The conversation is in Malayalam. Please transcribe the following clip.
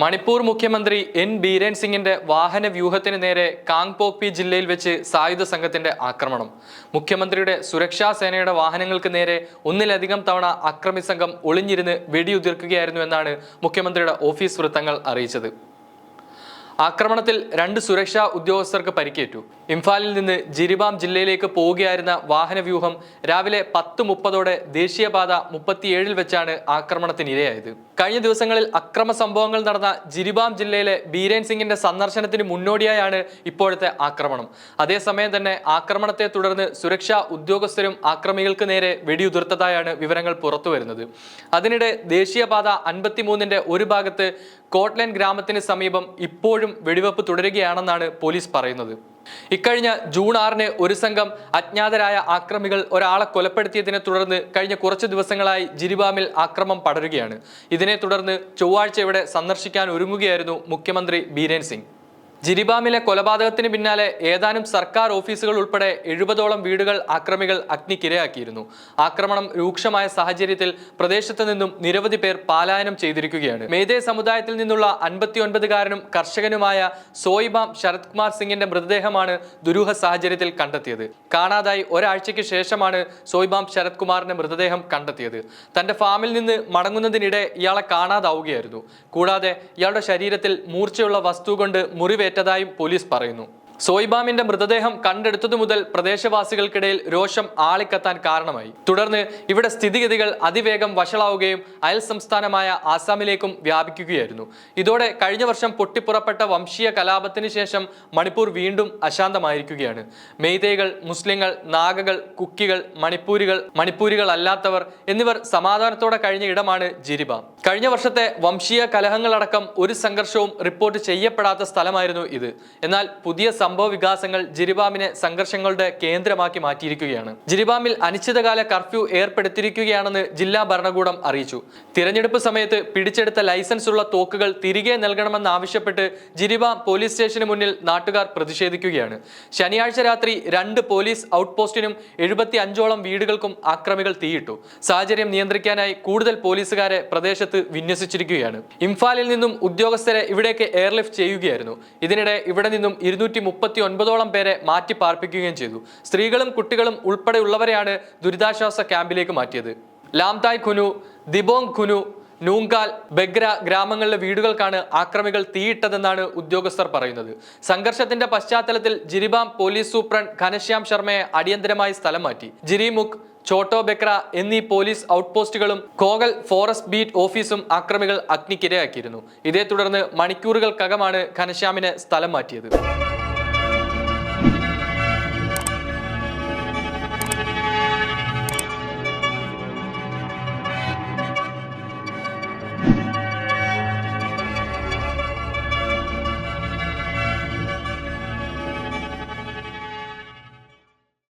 മണിപ്പൂർ മുഖ്യമന്ത്രി എൻ ബീരേൻ സിംഗിന്റെ വാഹന വ്യൂഹത്തിന് നേരെ കാങ്പോക്പി ജില്ലയിൽ വെച്ച് സായുധ സംഘത്തിന്റെ ആക്രമണം. മുഖ്യമന്ത്രിയുടെ സുരക്ഷാ സേനയുടെ വാഹനങ്ങൾക്ക് നേരെ ഒന്നിലധികം തവണ അക്രമി സംഘം ഒളിഞ്ഞിരുന്ന് വെടിയുതിർക്കുകയായിരുന്നു എന്നാണ് മുഖ്യമന്ത്രിയുടെ ഓഫീസ് വൃത്തങ്ങൾ അറിയിച്ചത്. ആക്രമണത്തിൽ രണ്ട് സുരക്ഷാ ഉദ്യോഗസ്ഥർക്ക് പരിക്കേറ്റു. ഇംഫാലിൽ നിന്ന് ജിരിബാം ജില്ലയിലേക്ക് പോവുകയായിരുന്ന വാഹനവ്യൂഹം രാവിലെ പത്ത് മുപ്പതോടെ ദേശീയപാത മുപ്പത്തിയേഴിൽ വെച്ചാണ് ആക്രമണത്തിനിരയായത്. കഴിഞ്ഞ ദിവസങ്ങളിൽ അക്രമ സംഭവങ്ങൾ നടന്ന ജിരിബാം ജില്ലയിലെ ബീരേൻ സിംഗിന്റെ സന്ദർശനത്തിന് മുന്നോടിയായാണ് ഇപ്പോഴത്തെ ആക്രമണം. അതേസമയം തന്നെ ആക്രമണത്തെ തുടർന്ന് സുരക്ഷാ ഉദ്യോഗസ്ഥരും ആക്രമികൾക്ക് നേരെ വെടിയുതിർത്തതായാണ് വിവരങ്ങൾ പുറത്തുവരുന്നത് അതിനിടെ ദേശീയപാത അൻപത്തിമൂന്നിന്റെ ഒരു ഭാഗത്ത് കോട്ട്ലൻ ഗ്രാമത്തിന് സമീപം ഇപ്പോഴും വെടിവെപ്പ് തുടരുകയാണെന്നാണ് പോലീസ് പറയുന്നത്. ഇക്കഴിഞ്ഞ ജൂൺ ആറിന് ഒരു സംഘം അജ്ഞാതരായ ആക്രമികൾ ഒരാളെ കൊലപ്പെടുത്തിയതിനെ തുടർന്ന് കഴിഞ്ഞ കുറച്ച് ദിവസങ്ങളായി ജിരിബാമിൽ ആക്രമം പടരുകയാണ്. ഇതിനെ തുടർന്ന് ചൊവ്വാഴ്ച ഇവിടെ സന്ദർശിക്കാൻ ഒരുങ്ങുകയായിരുന്നു മുഖ്യമന്ത്രി ബീരേൻ സിംഗ്. ജിരിബാമിലെ കൊലപാതകത്തിന് പിന്നാലെ ഏതാനും സർക്കാർ ഓഫീസുകൾ ഉൾപ്പെടെ എഴുപതോളം വീടുകൾ അക്രമികൾ അഗ്നിക്കിരയാക്കിയിരുന്നു. ആക്രമണം രൂക്ഷമായ സാഹചര്യത്തിൽ പ്രദേശത്ത് നിന്നും നിരവധി പേർ പലായനം ചെയ്തിരിക്കുകയാണ്. മേതേ സമുദായത്തിൽ നിന്നുള്ള അൻപത്തിയൊൻപതുകാരനും കർഷകനുമായ സോയിബാം ശരത് കുമാർ സിംഗിന്റെ മൃതദേഹമാണ് ദുരൂഹ സാഹചര്യത്തിൽ കണ്ടെത്തിയത്. കാണാതായി ഒരാഴ്ചയ്ക്ക് ശേഷമാണ് സോയിബാം ശരത് കുമാറിന്റെ മൃതദേഹം കണ്ടെത്തിയത്. തന്റെ ഫാമിൽ നിന്ന് മടങ്ങുന്നതിനിടെ ഇയാളെ കാണാതാവുകയായിരുന്നു. കൂടാതെ ഇയാളുടെ ശരീരത്തിൽ മൂർച്ചയുള്ള വസ്തു കൊണ്ട് മുറിവേറ്റതായും പോലീസ് പറയുന്നു. സോയിബാമിന്റെ മൃതദേഹം കണ്ടെടുത്തതു മുതൽ പ്രദേശവാസികൾക്കിടയിൽ രോഷം ആളിക്കത്താൻ കാരണമായി. തുടർന്ന് ഇവിടെ സ്ഥിതിഗതികൾ അതിവേഗം വഷളാവുകയും അയൽ സംസ്ഥാനമായ ആസാമിലേക്കും വ്യാപിക്കുകയായിരുന്നു. ഇതോടെ കഴിഞ്ഞ വർഷം പൊട്ടിപ്പുറപ്പെട്ട വംശീയ കലാപത്തിന് ശേഷം മണിപ്പൂർ വീണ്ടും അശാന്തമായിരിക്കുകയാണ്. മെയ്തേകൾ മുസ്ലിങ്ങൾ നാഗകൾ കുക്കികൾ മണിപ്പൂരികൾ മണിപ്പൂരികൾ അല്ലാത്തവർ എന്നിവർ സമാധാനത്തോടെ കഴിഞ്ഞ ഇടമാണ് ജിരിബ. കഴിഞ്ഞ വർഷത്തെ വംശീയ കലഹങ്ങളടക്കം ഒരു സംഘർഷവും റിപ്പോർട്ട് ചെയ്യപ്പെടാത്ത സ്ഥലമായിരുന്നു ഇത്. എന്നാൽ പുതിയ സംഭവ വികാസങ്ങൾ ജിരിബാമിനെ സംഘർഷങ്ങളുടെ കേന്ദ്രമാക്കി മാറ്റിയിരിക്കുകയാണ്. ജിരിബാമിൽ അനിശ്ചിതകാല കർഫ്യൂ ഏർപ്പെടുത്തിയിരിക്കുകയാണെന്ന് ജില്ലാ ഭരണകൂടം അറിയിച്ചു. തിരഞ്ഞെടുപ്പ് സമയത്ത് പിടിച്ചെടുത്ത ലൈസൻസ് ഉള്ള തോക്കുകൾ തിരികെ നൽകണമെന്നാവശ്യപ്പെട്ട് ജിരിബാം പോലീസ് സ്റ്റേഷന് മുന്നിൽ നാട്ടുകാർ പ്രതിഷേധിക്കുകയാണ്. ശനിയാഴ്ച രാത്രി രണ്ട് പോലീസ് ഔട്ട് പോസ്റ്റിനും എഴുപത്തി അഞ്ചോളം വീടുകൾക്കും ആക്രമികൾ തീയിട്ടു. സാഹചര്യം നിയന്ത്രിക്കാനായി കൂടുതൽ പോലീസുകാരെ പ്രദേശത്ത് വിന്യസിച്ചിരിക്കുകയാണ്. ഇംഫാലിൽ നിന്നും ഉദ്യോഗസ്ഥരെ ഇവിടേക്ക് എയർലിഫ്റ്റ് ചെയ്യുകയായിരുന്നു. ഇതിനിടെ ഇവിടെ നിന്നും ഇരുന്നൂറ്റി മുപ്പത്തി ഒൻപതോളം പേരെ മാറ്റി പാർപ്പിക്കുകയും ചെയ്തു. സ്ത്രീകളും കുട്ടികളും ഉൾപ്പെടെയുള്ളവരെയാണ് ദുരിതാശ്വാസ ക്യാമ്പിലേക്ക് മാറ്റിയത്. ലാംതായ് ഖുനു ദിബോങ് ഖുനു നൂങ്കാൽ ബെഗ്ര ഗ്രാമങ്ങളിലെ വീടുകൾക്കാണ് ആക്രമികൾ തീയിട്ടതെന്നാണ് ഉദ്യോഗസ്ഥർ പറയുന്നത്. സംഘർഷത്തിന്റെ പശ്ചാത്തലത്തിൽ ജിരിബാം പോലീസ് സൂപ്രണ്ട് ഘനശ്യാം ശർമ്മയെ അടിയന്തരമായി സ്ഥലം മാറ്റി. ജിരിമുഖ് ചോട്ടോ ബെക്ര എന്നീ പോലീസ് ഔട്ട് പോസ്റ്റുകളും കോഗൽ ഫോറസ്റ്റ് ബീറ്റ് ഓഫീസും ആക്രമികൾ അഗ്നിക്കിരയാക്കിയിരുന്നു. ഇതേ തുടർന്ന് മണിക്കൂറുകൾക്കകമാണ് ഘനശ്യാമിനെ സ്ഥലം മാറ്റിയത്.